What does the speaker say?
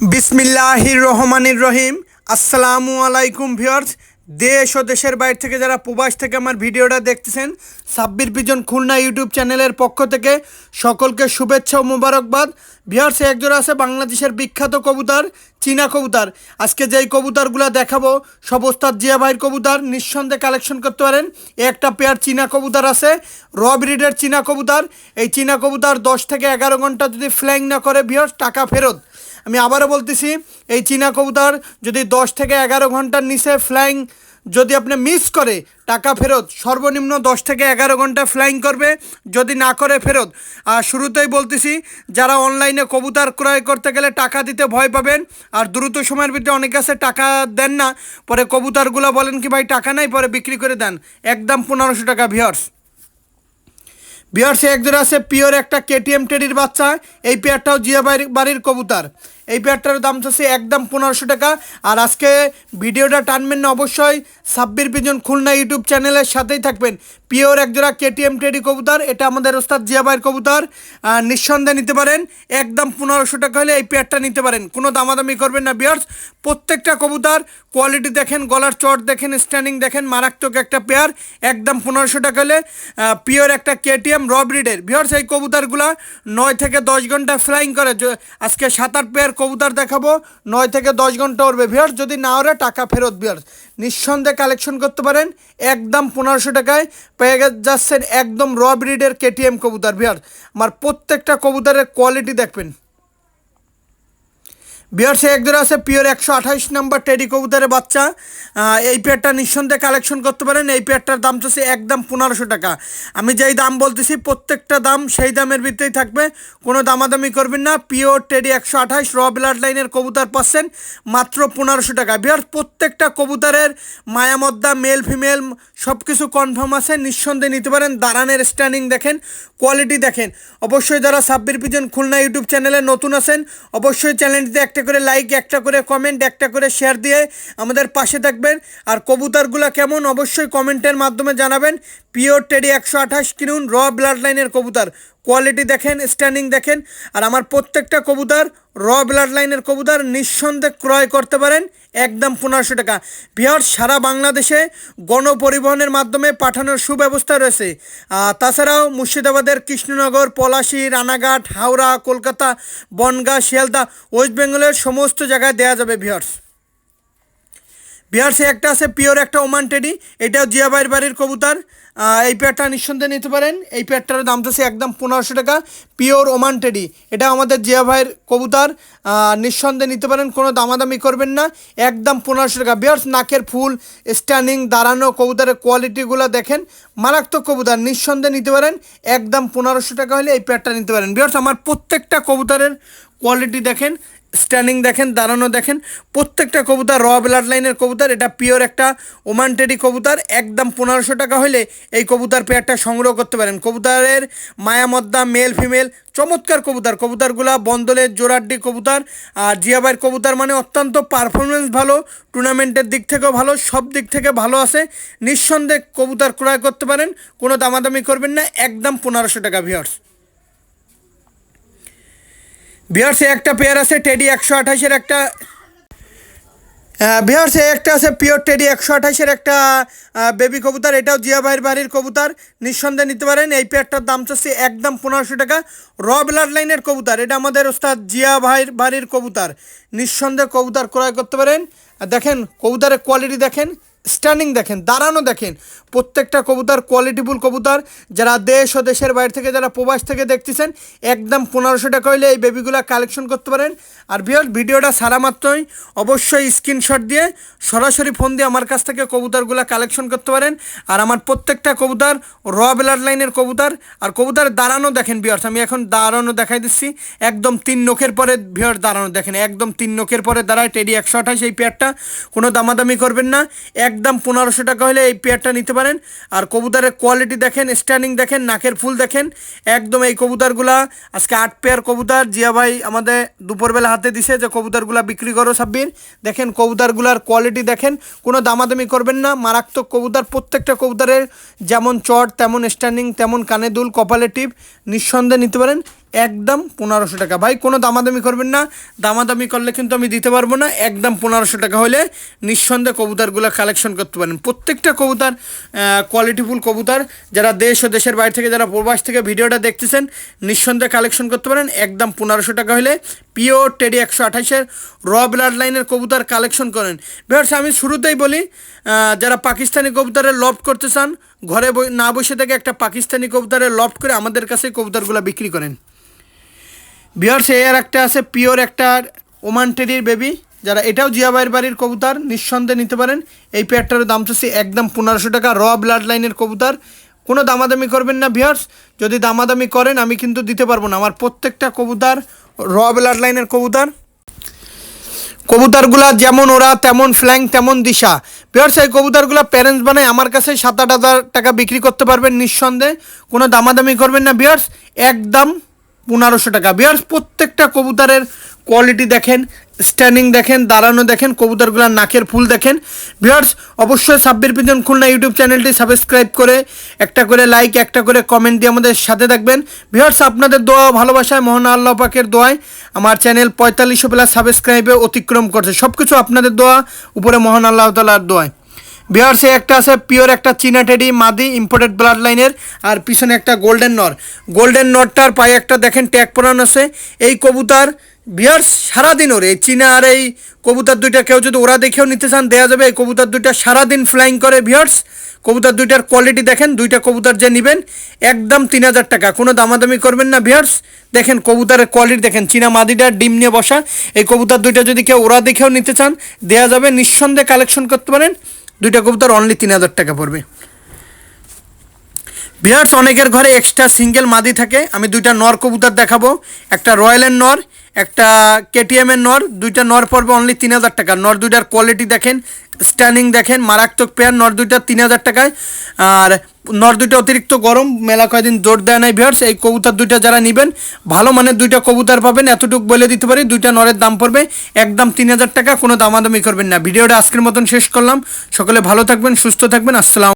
বিসমিল্লাহির রহমানির রহিম। আসসালামু আলাইকুম ভিউয়ার্স। দেশ ও দেশের বাইরে থেকে যারা প্রবাস থেকে আমার ভিডিওটা দেখতেছেন সাব্বির পিজন খুলনা ইউটিউব চ্যানেলের পক্ষ থেকে সকলকে শুভেচ্ছা ও মুবারকবাদ। ভিউয়ার্স, একজোড়া আছে বাংলাদেশের বিখ্যাত কবুতর, চীনা কবুতর। আজকে যেই কবুতরগুলো দেখাবো সব ওস্তাদ জিয়া ভাইয়ের কবুতর, নিঃসন্দেহে কালেকশন করতে পারেন। একটা পেয়ার চীনা কবুতর আছে, র ব্রিডের চীনা কবুতর। এই চীনা কবুতর দশ থেকে এগারো ঘণ্টা যদি ফ্ল্যাং না করে, ভিউয়ার্স, টাকা ফেরত। আমি আবারও বলতেছি, এই চীনা কবুতর যদি দশ থেকে এগারো ঘণ্টার নিচে ফ্লাইং যদি আপনি মিস করে, টাকা ফেরত, সর্বনিম্ন দশ থেকে এগারো ঘণ্টা ফ্লাইং করবে, যদি না করে ফেরত। আর শুরুতেই বলতেছি, যারা অনলাইনে কবুতর ক্রয় করতে গেলে টাকা দিতে ভয় পাবেন, আর দ্রুত সময়ের ভিতরে অনেক কাছে টাকা দেন না, পরে কবুতরগুলো বলেন কি, ভাই, টাকা নাই, পরে বিক্রি করে দেন। একদম পনেরোশো টাকা ভিওর্স বিহার্সে একজন আছে পিওর একটা কেটিএম টেডির বাচ্চা এই পেয়ারটাও জিয়া বাড়ির কবুতার কবুতর। এই পেয়ারটার দাম চাচ্ছে একদম পনেরোশো টাকা। আর আজকে ভিডিওটা টানবেন না অবশ্যই। সাব্বির পিজন খুলনা ইউটিউব চ্যানেলের সাথেই থাকবেন। পিওর একজোড়া কেটিএম টেডি কবুতর, এটা আমাদের ওস্তাদ জিয়া ভাইয়ের কবুতর। নিঃসন্দেহে নিতে পারেন। একদম পনেরোশো টাকা হলে এই পেয়ারটা নিতে পারেন। কোনো দামাদামি করবেন না বিয়ার্স প্রত্যেকটা কবুতর কোয়ালিটি দেখেন, গলার চট দেখেন স্ট্যান্ডিং দেখেন, মারাত্মক একটা পেয়ার একদম পনেরোশো টাকা হলে পিওর একটা কেটিএম র ব্রিডের বিহার্স এই কবুতরগুলা নয় থেকে দশ ঘণ্টা ফ্লাইং করে। আজকে সাত আট পেয়ার কবুতর দেখাবো। নয় থেকে দশ ঘণ্টা উঠবে বিহার্স যদি না ওরে টাকা ফেরত বিহার্স নিঃসন্দেহে কালেকশন করতে পারেন। একদম পনেরোশো টাকায় পেয়ে যাচ্ছেন একদম র ব্রিডের কেটিএম কবুতর। বিহার আমার প্রত্যেকটা কবুতরের কোয়ালিটি দেখবেন। বিহার্সে একজোড়া আছে পিওর একশো আঠাইশ নাম্বার টেডি কবুতরের বাচ্চা। এই পেয়ারটা নিঃসন্দেহে কালেকশন করতে পারেন। এই পেয়ারটার দাম চাচ্ছে একদম পনেরোশো টাকা। আমি যেই দাম বলতেছি, প্রত্যেকটা দাম সেই দামের ভিতরেই থাকবে। কোনো দামাদামি করবেন না। পিওর টেডি একশো আঠাইশ র ব্লাড লাইনের কবুতর পাচ্ছেন মাত্র পনেরোশো টাকা। বিহার, প্রত্যেকটা কবুতরের মায়ামদ্দা মেল ফিমেল সব কিছু কনফার্ম আছে। নিঃসন্দেহে নিতে পারেন। দাঁড়ানের স্ট্যান্ডিং দেখেন কোয়ালিটি দেখেন। অবশ্যই যারা সাব্বির পিজন খুলনা ইউটিউব চ্যানেলে নতুন আছেন, অবশ্যই চ্যানেলটিতে একটা করে লাইক একটা করে কমেন্ট একটা করে শেয়ার দিয়ে আমাদের পাশে থাকবেন। আর কবুতরগুলো কেমন, অবশ্যই কমেন্টের মাধ্যমে জানাবেন। পিওর টেডি একশো আঠাশ কিনুন র ব্লাড লাইনের কবুতর। কোয়ালিটি দেখেন স্ট্যান্ডিং দেখেন, আর আমার প্রত্যেকটা কবুতর র ব্লাড লাইনের কবুতর নিঃসন্দেহে ক্রয় করতে পারেন, একদম পনেরোশো টাকা। বিহার সারা বাংলাদেশে গণপরিবহনের মাধ্যমে পাঠানোর সুব্যবস্থা রয়েছে। তাছাড়াও মুর্শিদাবাদের কৃষ্ণনগর, পলাশী, রানাঘাট, হাওড়া, কলকাতা, বনগাঁ, শিয়ালদা, ওয়েস্ট বেঙ্গলের সমস্ত জায়গায় দেওয়া যাবে বিহার্স বিহার্সে একটা আছে, পিওর একটা ওমান টেডি। এটাও জিয়াবাইয়ের বাড়ির কবুতর। এই পেয়ারটা নিঃসন্দেহে নিতে পারেন। এই পেয়ারটার দাম তো একদম পনেরোশো টাকা, পিওর ওমান টেডি। এটা আমাদের জিয়া ভাইয়ের কবুতর। নিঃসন্দেহে নিতে পারেন, কোনো দামাদামি করবেন না। একদম পনেরোশো টাকা। বিয়ার্স নাকের ফুল স্ট্যান্ডিং দাঁড়ানো কবুতরের কোয়ালিটিগুলো দেখেন। মারাত্মক কবুতর, নিঃসন্দেহে নিতে পারেন। একদম পনেরোশো টাকা হলে এই পেয়ারটা নিতে পারেন। বিহার্স, আমার প্রত্যেকটা কবুতরের কোয়ালিটি দেখেন। স্ট্যান্ডিং দেখেন, দাঁড়ানো দেখেন, প্রত্যেকটা কবুতর র ব্লাড লাইনের কবুতর, এটা পিওর একটা ওমান টেডি কবুতর, একদম পনেরোশো টাকা হলে এই কবুতর পেয়ারটা সংগ্রহ করতে পারেন। কবুতরের মায়ামদ্দা মেল ফিমেল চমৎকার কবুতর। কবুতরগুলা বন্দলের, জোরাড্ডি কবুতর, আর জিয়াবাইয়ের কবুতর মানে অত্যন্ত পারফরমেন্স ভালো টুর্নামেন্টের দিক থেকেও ভালো, সব দিক থেকে ভালো আছে। নিঃসন্দেহে কবুতর ক্রয় করতে পারেন, কোনো দামাদামি করবেন না, একদম পনেরোশো টাকা ভিওর্স বিহার্সে একটা পেয়ার আছে টেডি একশো আঠাশের একটা বিহার্সে একটা আছে পিওর টেডি একশো আঠাশের একটা বেবি কবুতর। এটাও জিয়া ভাইয়ের বাড়ির কবুতর। নিঃসন্দেহে নিতে পারেন। এই পেয়ারটার দাম চাচ্ছে একদম পনেরোশো টাকা। র ব্লাড লাইনের কবুতর। এটা আমাদের ওস্তাদ জিয়া ভাইয়ের বাড়ির কবুতর। নিঃসন্দেহে কবুতর ক্রয় করতে পারেন। দেখেন, কবুতরের কোয়ালিটি দেখেন। স্ট্যান্ডিং দেখেন, দাঁড়ানো দেখেন। প্রত্যেকটা কবুতর কোয়ালিটিফুল কবুতর। যারা দেশ ও দেশের বাইরে থেকে, যারা প্রবাস থেকে দেখতেছেন, একদম পনেরোশো টাকা হইলে এই বেবিগুলো কালেকশন করতে পারেন। আর বিয়ার ভিডিওটা সারা মাত্রই অবশ্যই স্ক্রিনশট দিয়ে, সরাসরি ফোন দিয়ে আমার কাছ থেকে কবুতরগুলো কালেকশন করতে পারেন। আর আমার প্রত্যেকটা কবুতর র ব্লাড লাইনের কবুতর। আর কবুতর দাঁড়ানো দেখেন বিয়ার্স আমি এখন দাঁড়ানো দেখাই দিচ্ছি। একদম তিন নখের পরে বিয়ার দাঁড়ানো দেখেন, একদম তিন নখের পরে দাঁড়ায় টেডি একশো আঠাশ এই পেয়ারটা কোনো দামাদামি করবেন না। একদম পনেরোশো টাকা হলে এই পেয়ারটা নিতে পারেন। আর কবুতরের কোয়ালিটি দেখেন স্ট্যান্ডিং দেখেন, নাকের ফুল দেখেন, একদম এই কবুতরগুলা। আজকে আট পেয়ার কবুতর, জিয়া ভাই আমাদের দুপুরবেলা হাতে দিছে যে কবুতরগুলা বিক্রি করো সাব্বির। দেখেন কবুতরগুলার কোয়ালিটি দেখেন, কোনো দামাদামি করবেন না, মারাত্মক কবুতর, প্রত্যেকটা কবুতরের যেমন চট, তেমন স্ট্যান্ডিং তেমন কানে দুল, কপালে টিপ, নিঃসন্দেহে নিতে পারেন। একদম পনেরোশো টাকা। ভাই, কোনো দামাদামি করবেন না। দামাদামি করলে কিন্তু আমি দিতে পারব না। একদম পনেরোশো টাকা হলে নিঃসন্দেহে কবুতারগুলো কালেকশন করতে পারেন। প্রত্যেকটা কবুতর কোয়ালিটিফুল কবুতার, যারা দেশ ও দেশের বাইরে থেকে, যারা প্রবাস থেকে ভিডিওটা দেখতেছেন, নিঃসন্দেহে কালেকশন করতে পারেন। একদম পনেরোশো টাকা হলে পিওর টেডি একশো আঠাশের র ব্লাড লাইনের কবুতার কালেকশন করেন। বেশ আমি শুরুতেই বলি যারা পাকিস্তানি কবুতরের লফট করতে চান, ঘরে না বসে থেকে একটা পাকিস্তানি কবুতরের লফট করে আমাদের কাছে কবুতরগুলো বিক্রি করেন। বিহার সে এর একটা আছে পিওর একটা ওমান টেরির বেবি যারা এটাও জিয়াবাইয়ের বাড়ির কবুতর, নিঃসন্দেহে নিতে পারেন। এই পেয়ারটার দাম চাচ্ছি একদম পনেরোশো টাকা র ব্লাড লাইনের কবুতর। কোনো দামাদামি করবেন না ভিয়ার্স যদি দামাদামি করেন, আমি কিন্তু দিতে পারব না। আমার প্রত্যেকটা কবুতর র ব্লাড লাইনের কবুতর। কবুতরগুলা যেমন ওরা, তেমন ফ্ল্যাং তেমন দিশা। পিওর্স এই কবুতরগুলো প্যারেন্টস বানায় আমার কাছে সাত আট হাজার টাকা বিক্রি করতে পারবেন নিঃসন্দেহে। কোনো দামাদামি করবেন না বিয়ার্স একদম পনেরোশো টাকা। বিয়ার্স প্রত্যেকটা কবুতরের কোয়ালিটি দেখেন স্ট্যান্ডিং দেখেন, দাঁড়ানো দেখেন, কবুতরগুলোর নাকের ফুল দেখেন। ভিউয়ার্স অবশ্যই সাব্বির পিজন খুলনা ইউটিউব চ্যানেলটি সাবস্ক্রাইব করে, একটা করে লাইক একটা করে কমেন্ট দিয়ে আমাদের সাথে থাকবেন। ভিউয়ার্স আপনাদের দোয়া ভালোবাসায় মোহন আল্লাহ পাকের দোয়ায় আমার চ্যানেল পঁয়তাল্লিশশো প্লাস সাবস্ক্রাইবে অতিক্রম করছে। সব কিছু আপনাদের দোয়া, উপরে মোহন আল্লাহ তালার দোয়ায়। বিহার্সে একটা আছে পিওর একটা চীনা টেডি মাদি ইম্পোর্টেড ব্লাড লাইনের আর পিছনে একটা গোল্ডেন নর গোল্ডেন নরটার পায়ে একটা দেখেন ট্যাগ পরানো আছে। এই কবুতার বিহার্স সারাদিন ওর এই চীনা আর এই কবুতার দুইটা কেউ যদি ওরা দেখেও নিতে চান দেওয়া যাবে। এই কবুতার দুইটা সারাদিন ফ্লাইং করে বিহার্স কবুতর দুইটার কোয়ালিটি দেখেন, দুইটা কবুতার যে নেবেন, একদম তিন হাজার টাকা। কোনো দামাদামি করবেন না বিহার্স দেখেন কবুতারের কোয়ালিটি দেখেন, চীনা মাদিটার ডিম নিয়ে বসা। এই কবুতার দুইটা যদি কেউ ওরা দেখেও নিতে চান দেওয়া যাবে। নিঃসন্দেহে কালেকশন করতে পারেন। দুইটা কবুতর অনলি তিন হাজার টাকা পড়বে। ভিয়ার্স অনেকের ঘরে এক্সট্রা সিঙ্গেল মাদি থাকে। আমি দুইটা নর কবুতর দেখাবো। একটা রয়্যালের নর, একটা কেটিএমের নর, দুইটা নর পড়বে অনলি তিন হাজার টাকা। নর দুইটার কোয়ালিটি দেখেন স্ট্যান্ডিং দেখেন, মারাত্মক পেয়ার নর দুইটা তিন হাজার টাকায়। আর নর দুইটা অতিরিক্ত গরম, মেলা কয়দিন জোর দেয় নাই ভিয়ার্স এই কবুতর দুইটা যারা নেবেন, ভালো মানের দুইটা কবুতর পাবেন, এতটুকু বলে দিতে পারি, দুইটা নরের দাম পড়বে একদম তিন হাজার টাকা, কোনো দামাদামি করবেন না। ভিডিওটা আজকের মতন শেষ করলাম। সকলে ভালো থাকবেন, সুস্থ থাকবেন, আসসালাম